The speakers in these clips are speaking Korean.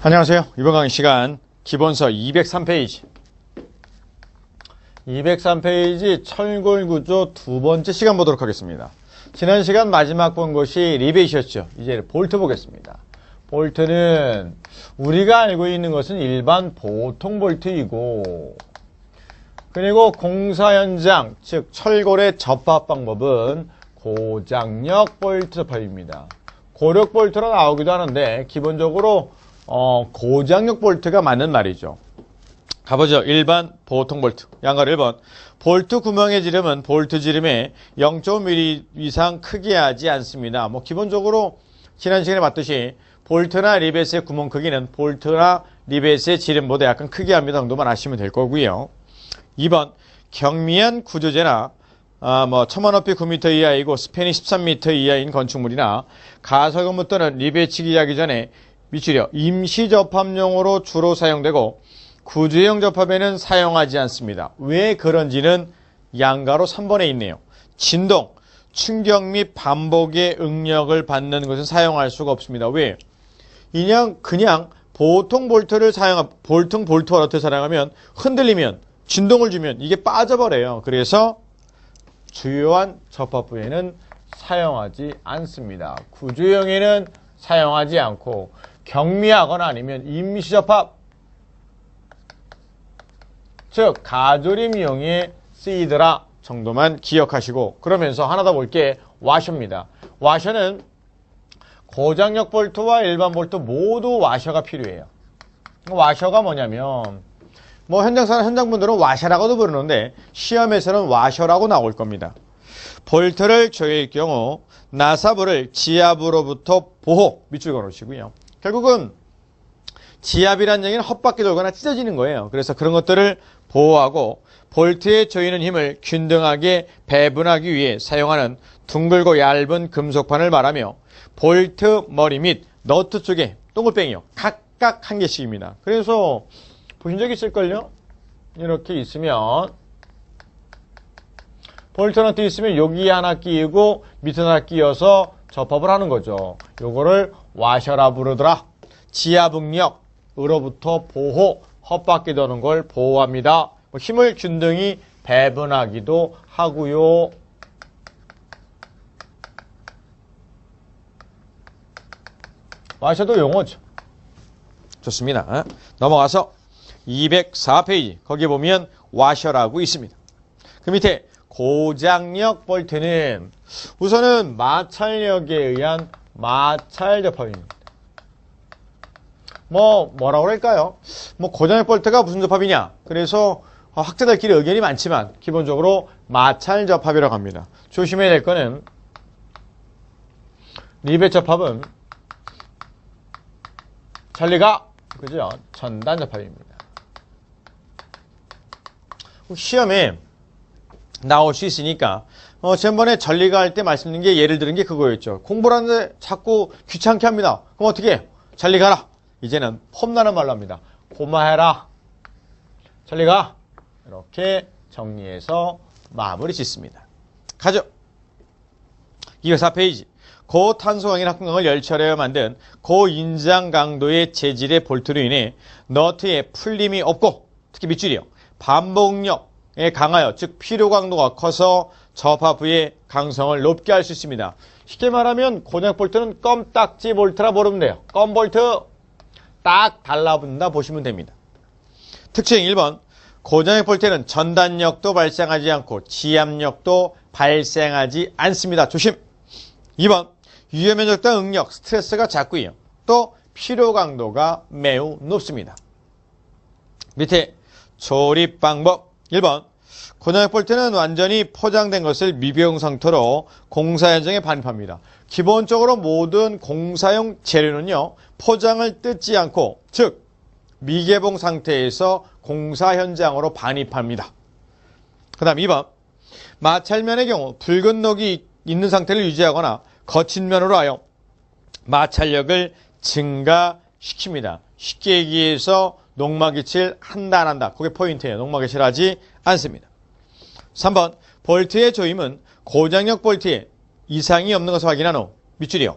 안녕하세요. 이번 강의 시간 기본서 203페이지 203페이지 철골구조 두 번째 시간 보도록 하겠습니다. 지난 시간 마지막 본 것이 리베이셨죠. 이제 볼트 보겠습니다. 볼트는 우리가 알고 있는 것은 일반 보통 볼트이고 그리고 공사 현장, 즉 철골의 접합 방법은 고장력 볼트 접합입니다. 고력 볼트로 나오기도 하는데 기본적으로 어, 고장력 볼트가 맞는 말이죠. 가보죠. 1번 보통 볼트. 양가로 1번. 볼트 구멍의 지름은 볼트 지름의 0.5mm 이상 크게 하지 않습니다. 뭐 기본적으로 지난 시간에 봤듯이 볼트나 리벳의 구멍 크기는 볼트나 리벳의 지름보다 약간 크게 합니다. 정도만 아시면 될 거고요. 2번 경미한 구조재나 아, 뭐 천만 높이 9m 이하이고 스팬이 13m 이하인 건축물이나 가설건물 또는 리베치기 하기 전에 밑줄여 임시 접합용으로 주로 사용되고 구조형 접합에는 사용하지 않습니다. 왜 그런지는 양가로 3번에 있네요. 진동, 충격 및 반복의 응력을 받는 것은 사용할 수가 없습니다. 왜? 그냥 그냥 보통 볼트를 사용 볼통 볼트 워러트 사용하면 흔들리면 진동을 주면 이게 빠져버려요. 그래서 주요한 접합 부에는 사용하지 않습니다. 구조형에는 사용하지 않고 경미하거나 아니면 임시접합 즉 가조림용에 쓰이더라 정도만 기억하시고 그러면서 하나 더 볼게 와셔입니다. 와셔는 고장력 볼트와 일반 볼트 모두 와셔가 필요해요. 와셔가 뭐냐면 뭐 현장사나 현장분들은 와셔라고도 부르는데 시험에서는 와셔라고 나올 겁니다. 볼트를 조일 경우 나사부를 지압으로부터 보호 밑줄 걸으시고요. 결국은 지압이라는 얘기는 헛바퀴 돌거나 찢어지는 거예요. 그래서 그런 것들을 보호하고 볼트에 조이는 힘을 균등하게 배분하기 위해 사용하는 둥글고 얇은 금속판을 말하며 볼트 머리 밑 너트 쪽에 동글뱅이요. 각각 한 개씩입니다. 그래서 보신 적 있을걸요? 이렇게 있으면 볼트 너트 있으면 여기 하나 끼고 밑에 하나 끼어서 접합을 하는 거죠. 요거를 와셔라 부르더라. 지압응력으로부터 보호, 헛바퀴 도는 걸 보호합니다. 뭐 힘을 균등히 배분하기도 하고요. 와셔도 용어죠. 좋습니다. 넘어가서 204페이지 거기 보면 와셔라고 있습니다. 그 밑에 고장력 볼트는 우선은 마찰력에 의한 마찰 접합입니다. 뭐 뭐라고 그럴까요? 뭐 고장력 볼트가 무슨 접합이냐? 그래서 학자들끼리 의견이 많지만 기본적으로 마찰 접합이라고 합니다. 조심해야 될 거는 리벳 접합은 전리가 그죠? 전단 접합입니다. 시험에 나올 수 있으니까 어, 지난번에 전리가 할 때 말씀드린 게 예를 들은 게 그거였죠. 공부를 하는데 자꾸 귀찮게 합니다. 그럼 어떻게? 전리 가라. 이제는 폼나는 말로 합니다. 고마해라. 전리 가 이렇게 정리해서 마무리 짓습니다. 가죠. 204페이지. 고탄소강인 합금강을 열처리하여 만든 고인장 강도의 재질의 볼트로 인해 너트에 풀림이 없고 특히 밑줄이요. 반복력에 강하여 즉 필요 강도가 커서 접합 부의 강성을 높게 할 수 있습니다. 쉽게 말하면 고장 볼트는 껌딱지 볼트라 부르면 돼요. 껌 볼트 딱 달라붙는다 보시면 됩니다. 특징 1번 고장의 볼트는 전단력도 발생하지 않고 지압력도 발생하지 않습니다. 조심. 2번 유효면적당 응력 스트레스가 작고요. 또 필요 강도가 매우 높습니다. 밑에 조립 방법 1번 고장의 볼트는 완전히 포장된 것을 미비용 상태로 공사 현장에 반입합니다. 기본적으로 모든 공사용 재료는요. 포장을 뜯지 않고 즉 미개봉 상태에서 공사 현장으로 반입합니다. 그 다음 2번 마찰면의 경우 붉은 녹이 있는 상태를 유지하거나 거친 면으로 하여 마찰력을 증가시킵니다. 쉽게 얘기해서 녹막이칠 한다 안 한다. 그게 포인트예요. 녹막이칠 하지 않습니다. 3번 볼트의 조임은 고장력 볼트에 이상이 없는 것을 확인한 후 밑줄이요.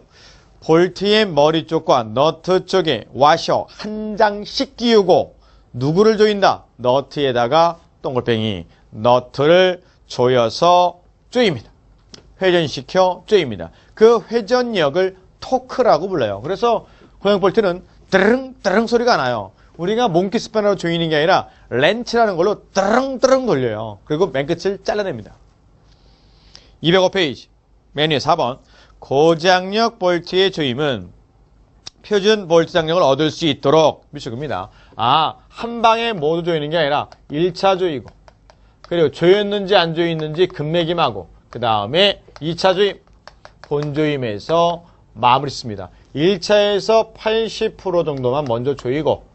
볼트의 머리 쪽과 너트 쪽에 와셔 한 장씩 끼우고 누구를 조인다? 너트에다가 동글뱅이 너트를 조여서 조입니다. 회전시켜 조입니다. 그 회전력을 토크라고 불러요. 그래서 고양 볼트는 드릉 드릉 소리가 나요. 우리가 몽키 스패너로 조이는 게 아니라 렌치라는 걸로 드릉 돌려요. 그리고 맨 끝을 잘라냅니다. 205페이지 맨 위에 4번 고장력 볼트의 조임은 표준 볼트 장력을 얻을 수 있도록 미축입니다. 아, 한 방에 모두 조이는 게 아니라 1차 조이고 그리고 조였는지 안 조였는지 금매김하고 그 다음에 2차 조임 본조임에서 마무리 씁니다. 1차에서 80% 정도만 먼저 조이고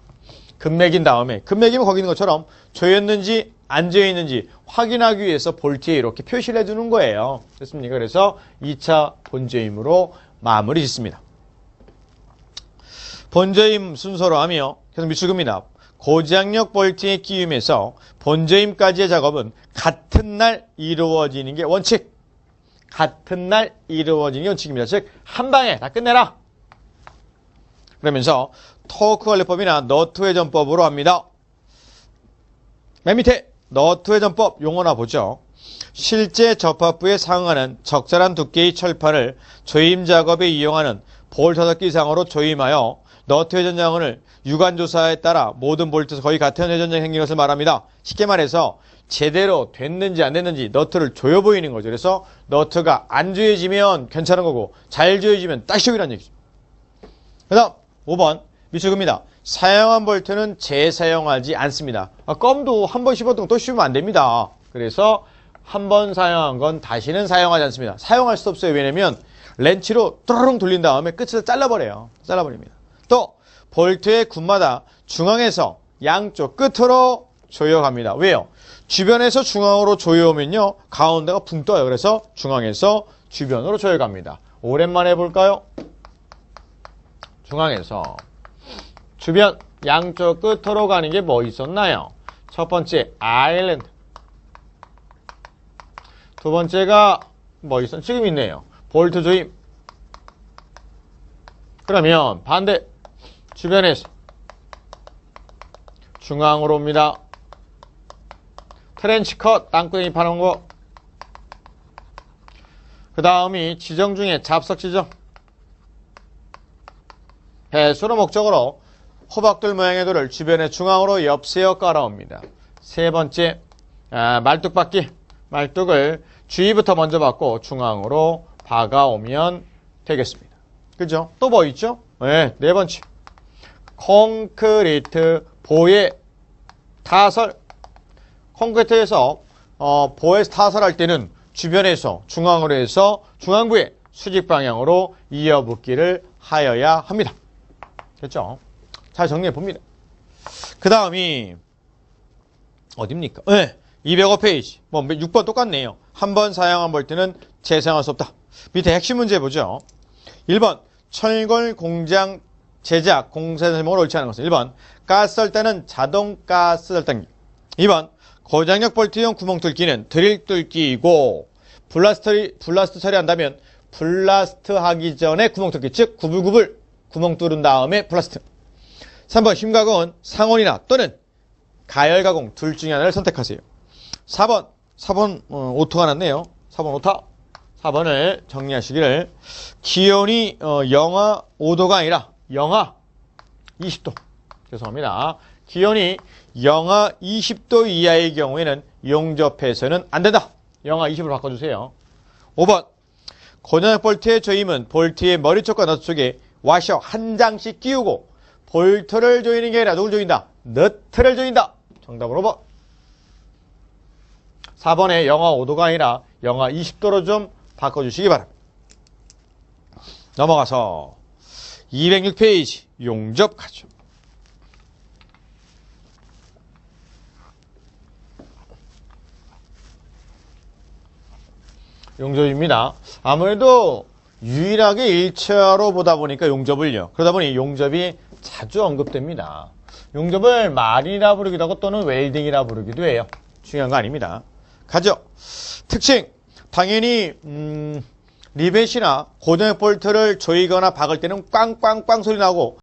금매긴 다음에 금매기면 거기 있는 것처럼 조였는지 안 조였는지 확인하기 위해서 볼트에 이렇게 표시를 해두는 거예요. 됐습니까? 그래서 2차 본조임으로 마무리 짓습니다. 본조임 순서로 하며 계속 미축입니다. 고장력 볼트의 끼움에서 본조임까지의 작업은 같은 날 이루어지는 게 원칙. 같은 날 이루어지는 게 원칙입니다. 즉, 한 방에 다 끝내라. 그러면서 토크 관리법이나 너트 회전법으로 합니다. 맨 밑에 너트 회전법 용어나 보죠. 실제 접합부에 상응하는 적절한 두께의 철판을 조임 작업에 이용하는 볼트 다섯 개 이상으로 조임하여 너트 회전량을 유관 조사에 따라 모든 볼트에서 거의 같은 회전량이 생긴 것을 말합니다. 쉽게 말해서 제대로 됐는지 안 됐는지 너트를 조여 보이는 거죠. 그래서 너트가 안 조여지면 괜찮은 거고 잘 조여지면 딱쇼이라는 얘기죠. 그 다음 5번 미축입니다. 사용한 볼트는 재사용하지 않습니다. 아, 껌도 한 번 씹었던 거또 씹으면 안 됩니다. 그래서 한 번 사용한 건 다시는 사용하지 않습니다. 사용할 수 없어요. 왜냐면 렌치로 또르릉 돌린 다음에 끝을 잘라버려요. 잘라버립니다. 또 볼트의 굽마다 중앙에서 양쪽 끝으로 조여갑니다. 왜요? 주변에서 중앙으로 조여오면요. 가운데가 붕 떠요. 그래서 중앙에서 주변으로 조여갑니다. 오랜만에 해볼까요? 중앙에서 주변 양쪽 끝으로 가는 게 뭐 있었나요? 첫 번째 아일랜드 두 번째가 뭐 있었 지금 있네요. 볼트 조임 그러면 반대 주변에서 중앙으로 옵니다. 트렌치 컷 땅구덩이 파는 거. 그 다음이 지정 중에 잡석 지정. 배수로 목적으로 호박돌 모양의 돌을 주변의 중앙으로 옆세어 깔아옵니다. 세 번째 아, 말뚝박기 말뚝을 주위부터 먼저 받고 중앙으로 박아오면 되겠습니다. 그죠? 또 뭐 있죠? 네, 네 번째 콘크리트 보에 타설 콘크리트에서 어, 보에서 타설할 때는 주변에서 중앙으로 해서 중앙부에 수직 방향으로 이어붙기를 하여야 합니다. 됐죠? 잘 정리해 봅니다. 그 다음이 어딥니까? 네, 205페이지. 뭐 6번 똑같네요. 한 번 사용한 볼트는 재사용할 수 없다. 밑에 핵심 문제 보죠. 1번 철골 공장 제작 공사 설명을 옳지 않은 것은 1번 가스 설단은 자동 가스 설단기 2번 고장력 볼트용 구멍 뚫기는 드릴 뚫기이고 블라스트, 블라스트 처리한다면 블라스트 하기 전에 구멍 뚫기 즉 구불구불 구멍 뚫은 다음에 블라스트 3번 힘가공은 상온이나 또는 가열 가공 둘 중에 하나를 선택하세요. 4번 4번 어, 오토가 났네요. 4번 오타 4번을 정리하시기를. 기온이 어, 영하 5도가 아니라 영하 20도. 죄송합니다. 기온이 영하 20도 이하의 경우에는 용접해서는 안 된다. 영하 20으로 바꿔주세요. 5번 고전약 볼트의 조임은 볼트의 머리 쪽과 너트 쪽에 와셔 한 장씩 끼우고 볼트를 조이는 게 아니라 누굴 조인다? 너트를 조인다. 정답으로 5번. 4번에 영하 5도가 아니라 영하 20도로 좀 바꿔주시기 바랍니다. 넘어가서 206페이지 용접 가죠. 용접입니다. 아무래도 유일하게 1차로 보다 보니까 용접을요. 그러다 보니 용접이 자주 언급됩니다. 용접을 말이라 부르기도 하고 또는 웰딩이라 부르기도 해요. 중요한 거 아닙니다. 가죠. 특징. 당연히 음, 리벳이나 고정액 볼트를 조이거나 박을 때는 꽝꽝꽝 소리 나고